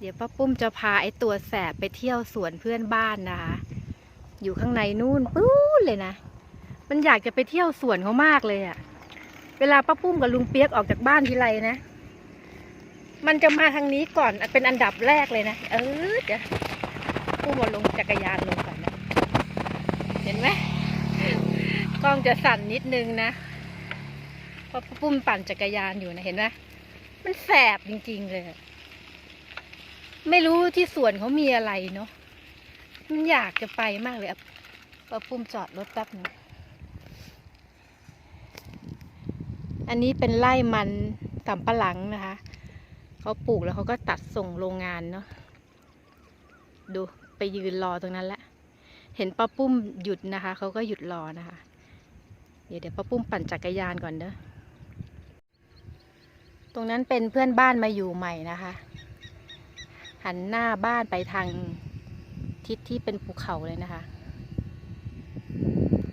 เดี๋ยวป้าปุ้มจะพาไอ้ตัวแสบไปเที่ยวสวนเพื่อนบ้านนะคะ อยู่ข้างในนู่นปู๊ดเลยนะ มันอยากจะไปเที่ยวสวนเขามากเลยอะเวลาป้าปุ้มกับลุงเปียกออกจากบ้านทีไรนะ มันจะมาทางนี้ก่อนเป็นอันดับแรกเลยนะ เออเดี๋ยวปุ้มมาลงจักรยานลงก่อนนะ เห็นไหมกล้องจะสั่นนิดนึงนะเพราะป้าปุ้มปั่นจักรยานอยู่นะเห็นไหมมันแสบจริงๆเลย ไม่รู้ที่สวนเขามีอะไรเนาะมันอยากจะไปมากเลยอะป้าปุ้มจอดรถแป๊บนึงอันนี้เป็นไร่มันสำปะหลังนะคะ เขาปลูกแล้วเขาก็ตัดส่งโรงงานเนาะ ดูไปยืนรอตรงนั้นแหละ เห็นป้าปุ้มหยุดนะคะ เขาก็หยุดรอนะคะ เดี๋ยวเดี๋ยวป้าปุ้มปั่นจักรยานก่อนเด้อ ตรงนั้นเป็นเพื่อนบ้านมาอยู่ใหม่นะคะ หันหน้าบ้านไปทางทิศที่เป็นภูเขาเลยนะคะ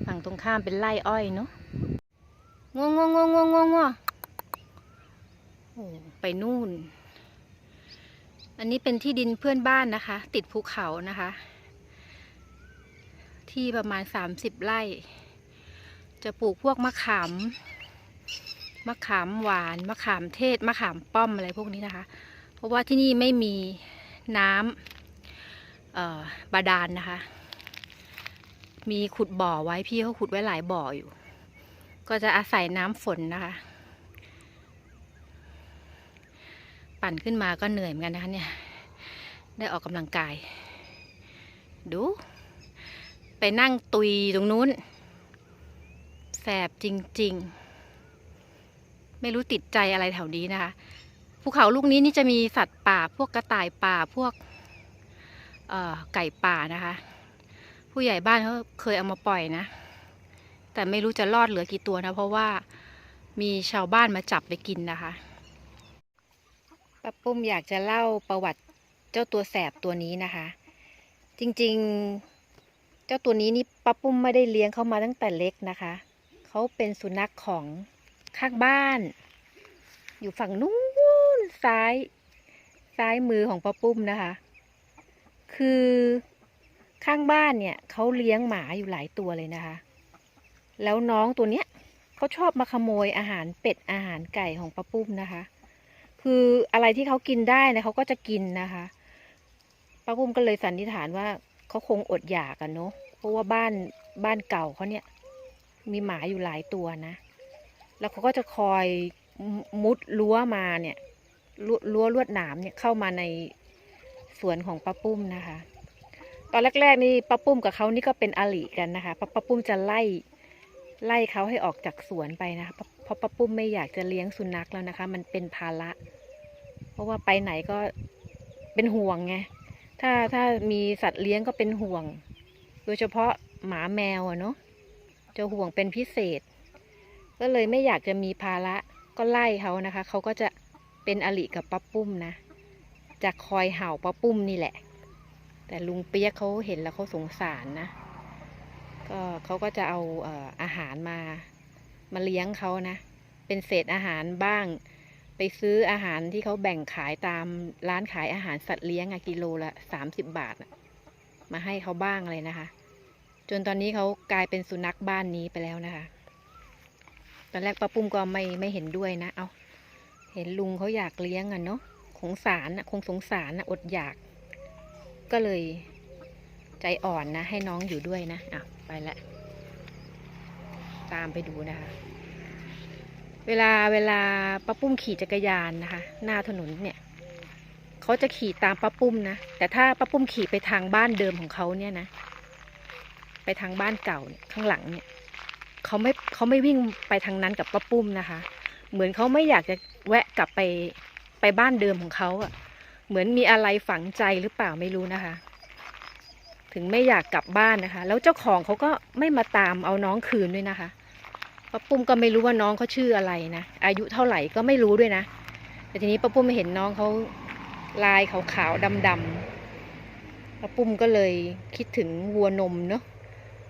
ฝั่งตรงข้ามเป็นไร่อ้อยเนาะงงงงงงงวงงวงงวงโอ้ไปนู่น อันนี้เป็นที่ดินเพื่อนบ้านนะคะ ติดภูเขานะคะ ที่ประมาณสามสิบไร่ จะปลูกพวกมะขามมะขามหวาน มะขามเทศ มะขามป้อมอะไรพวกนี้นะคะ เพราะว่าที่นี่ไม่มี น้ำบาดาลนนะคะ มีขุดบ่อไว้พี่เขาขุดไว้หลายบ่ออยู่ ก็จะอาศัยน้ำฝนนะคะ ปั่นขึ้นมาก็เหนื่อยเหมือนกันนะคะเนี่ย ได้ออกกำลังกาย ดู ไปนั่งตุยตรงนู้นแสบจริง ๆ ไม่รู้ติดใจอะไรแถวนี้นะคะ ภูเขาลูกนี้นี่จะมีสัตว์ป่าพวกกระต่ายป่าพวกไก่ป่านะคะ ผู้ใหญ่บ้านเขาเคยเอามาปล่อยนะ แต่ไม่รู้จะรอดเหลือกี่ตัวนะ เพราะว่ามีชาวบ้านมาจับไปกินนะคะป้าปุ้มอยากจะเล่าประวัติเจ้าตัวแสบตัวนี้นะคะ จริงๆเจ้าตัวนี้นี่ป้าปุ้มไม่ได้เลี้ยงเขามาตั้งแต่เล็กนะคะเขาเป็นสุนัขของข้างบ้าน อยู่ฝั่งนู้น ซ้ายซ้ายมือของป้าปุ้มนะคะ คือข้างบ้านเนี่ยเขาเลี้ยงหมาอยู่หลายตัวเลยนะคะ แล้วน้องตัวเนี้ยเขาชอบมาขโมยอาหารเป็ดอาหารไก่ของป้าปุ้มนะคะ คืออะไรที่เขากินได้นะเขาก็จะกินนะคะป้าปุ้มก็เลยสันนิษฐานว่าเขาคงอดอยากกันเนาะเพราะว่าบ้านบ้านเก่าเขาเนี่ย มีหมาอยู่หลายตัวนะ แล้วเขาก็จะคอยมุดรั้วมาเนี่ย รั้วล้วลวดหนามเนี่ยเข้ามาในสวนของป้าปุ้มนะคะ ตอนแรกๆนี่ป้าปุ้มกับเขานี่ก็เป็นอลิกันนะคะป้าป้าปุ้มจะไล่ไล่เขาให้ออกจากสวนไปนะคะเพราะป้าปุ้มไม่อยากจะเลี้ยงสุนัขแล้วนะคะ มันเป็นภาระ เพราะว่าไปไหนก็เป็นห่วงไงถ้าถ้ามีสัตว์เลี้ยงก็เป็นห่วง โดยเฉพาะหมาแมวอะเนาะจะห่วงเป็นพิเศษ ก็เลยไม่อยากจะมีภาระก็ไล่เขานะคะเขาก็จะ เป็นอลิกับป้าปุ้มนะจะคอยเห่าป้าปุ้มนี่แหละ แต่ลุงเปียกเขาเห็นแล้วเขาสงสารนะ ก็เขาก็จะเอาเออาหารมามาเลี้ยงเขานะ เป็นเศษอาหารบ้าง ไปซื้ออาหารที่เขาแบ่งขายตามร้านขายอาหารสัตว์เลี้ยงอะกิโลละสามสิบบาทมาให้เขาบ้างเลยนะคะ จนตอนนี้เขากลายเป็นสุนัขบ้านนี้ไปแล้วนะคะ ตอนแรกป้าปุ้มก็ไม่ไม่เห็นด้วยนะ เอา เห็นลุงเขาอยากเลี้ยงอะเนาะสงสารอะคงสงสารอะอดอยาก ก็เลยใจอ่อนนะ ให้น้องอยู่ด้วยนะอะไปละตามไปดูนะคะ เวลาเวลาป้าปุ้มขี่จักรยานนะคะ หน้าถนนเนี่ยเขาจะขี่ตามป้าปุ้มนะแต่ถ้าป้าปุ้มขี่ไปทางบ้านเดิมของเขาเนี่ยนะไปทางบ้านเก่าเนี่ยข้างหลังเนี่ยเขาไม่เขาไม่วิ่งไปทางนั้นกับป้าปุ้มนะคะ เหมือนเขาไม่อยากจะ แวะกลับไปไปบ้านเดิมของเขาอะเหมือนมีอะไรฝังใจหรือเปล่าไม่รู้นะคะ ถึงไม่อยากกลับบ้านนะคะ แล้วเจ้าของเขาก็ไม่มาตามเอาน้องคืนด้วยนะคะป้าปุ้มก็ไม่รู้ว่าน้องเขาชื่ออะไรนะอายุเท่าไหร่ก็ไม่รู้ด้วยนะแต่ทีนี้ป้าปุ้มม่เห็นน้องเขาลายขาวๆดำๆป้าปุ้มก็เลยคิดถึงวัวนมเนาะ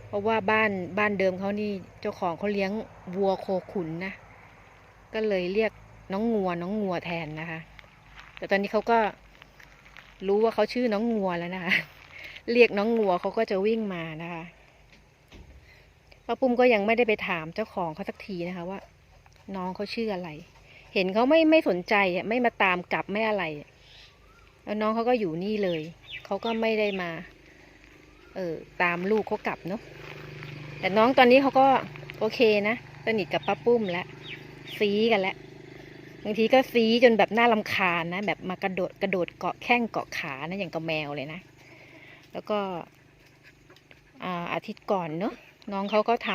เพราะว่าบ้านบ้านเดิมเขานี่เจ้าของเขาเลี้ยงวัวโคขุนนะก็เลยเรียก น้องงัวน้องงัวแทนนะคะ แต่ตอนนี้เขาก็รู้ว่าเขาชื่อน้องงัวแล้วนะคะ เรียกน้องงัวเขาก็จะวิ่งมานะคะป้าปุ้มก็ยังไม่ได้ไปถามเจ้าของเขาสักทีนะคะว่า น้องเขาชื่ออะไร เห็นเขาไม่ไม่สนใจอะไม่มาตามกลับไม่อะไร แล้วน้องเขาก็อยู่นี่เลย เขาก็ไม่ได้มา เออตามลูกเขากลับเนาะแต่น้องตอนนี้เขาก็โอเคนะสนิทกับป้าปุ้มแล้วซีกันแล้ว บางทีก็ซีจนแบบน่ารำคาญนะ แบบมากระโดดกระโดดเกาะแข้งเกาะขานะอย่างกับแมวเลยนะ แล้วก็อาอาทิตย์ก่อนเนาะน้องเขาก็ท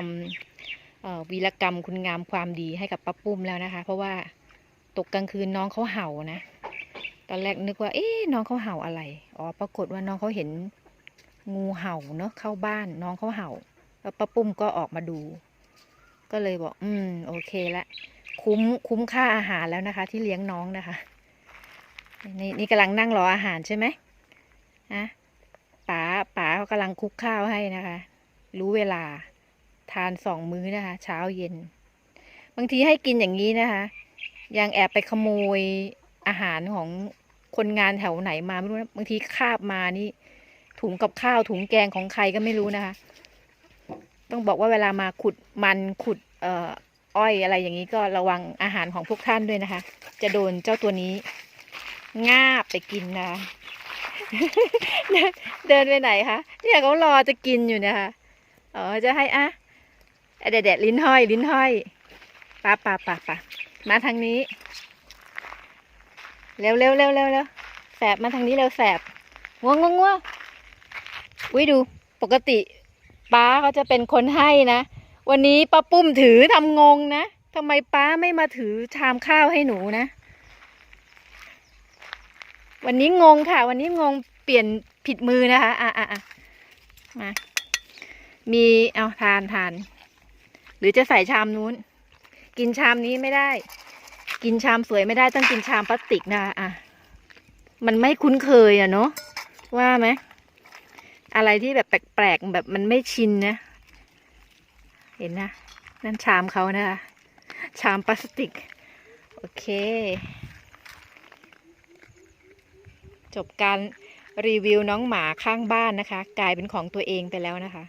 ำวีรกรรมคุณงามความดีให้กับป้าปุ้มแล้วนะคะ เพราะว่าตกกลางคืนน้องเขาเห่านะ ตอนแรกนึกว่า เอ๊ะน้องเขาเห่าอะไรอ๋อปรากฏว่าน้องเขาเห็นงูเห่าเนาะเข้าบ้านน้องเขาเห่า แล้วป้าปุ้มก็ออกมาดู ก็เลยบอก อืม โอเคละ คุ้มคุ้มค่าอาหารแล้วนะคะ ที่เลี้ยงน้องนะคะ นี่นี่กำลังนั่งรออาหารใช่ไหมนะป๋าป๋าเขากำลังคุกข้าวให้นะคะ รู้เวลาทานสองมื้อนะคะ เช้าเย็น บางทีให้กินอย่างนี้นะคะ ยังแอบไปขโมยอาหารของคนงานแถวไหนมาไม่รู้นะบางทีคาบมานี่ถุงกับข้าวถุงแกงของใครก็ไม่รู้นะคะ ต้องบอกว่าเวลามาขุดมันขุดเอ่อ อ้อยอะไรอย่างนี้ก็ระวังอาหารของพวกท่านด้วยนะคะ จะโดนเจ้าตัวนี้ง่าไปกินนะเดินไปไหนคะเนี่ยเขารอจะกินอยู่นะคะอ๋อจะให้อะเด็ดเด็ดลิ้นห้อยลิ้นห้อยปะปะปะปะมาทางนี้เร็วเร็วเร็วเร็วเร็วแสบมาทางนี้เร็วแสบง่วงง่วงง่วงอุ้ยดูปกติป้าเขาจะเป็นคนให้นะ วันนี้ป้าปุ้มถือทำงงนะทำไมป้าไม่มาถือชามข้าวให้หนูนะ วันนี้งงค่ะ วันนี้งงเปลี่ยนผิดมือนะคะ อะอะอะมา มีเอาทานทาน หรือจะใส่ชามนู้น กินชามนี้ไม่ได้ กินชามสวยไม่ได้ต้องกินชามพลาสติกนะคะอะมันไม่คุ้นเคยอะเนาะว่าไหมอะไรที่แบบแปลกๆแบบมันไม่ชินนะ เห็นนะ นั่นชามเขานะคะ ชามพลาสติก โอเค จบการรีวิวน้องหมาข้างบ้านนะคะ กลายเป็นของตัวเองไปแล้วนะคะ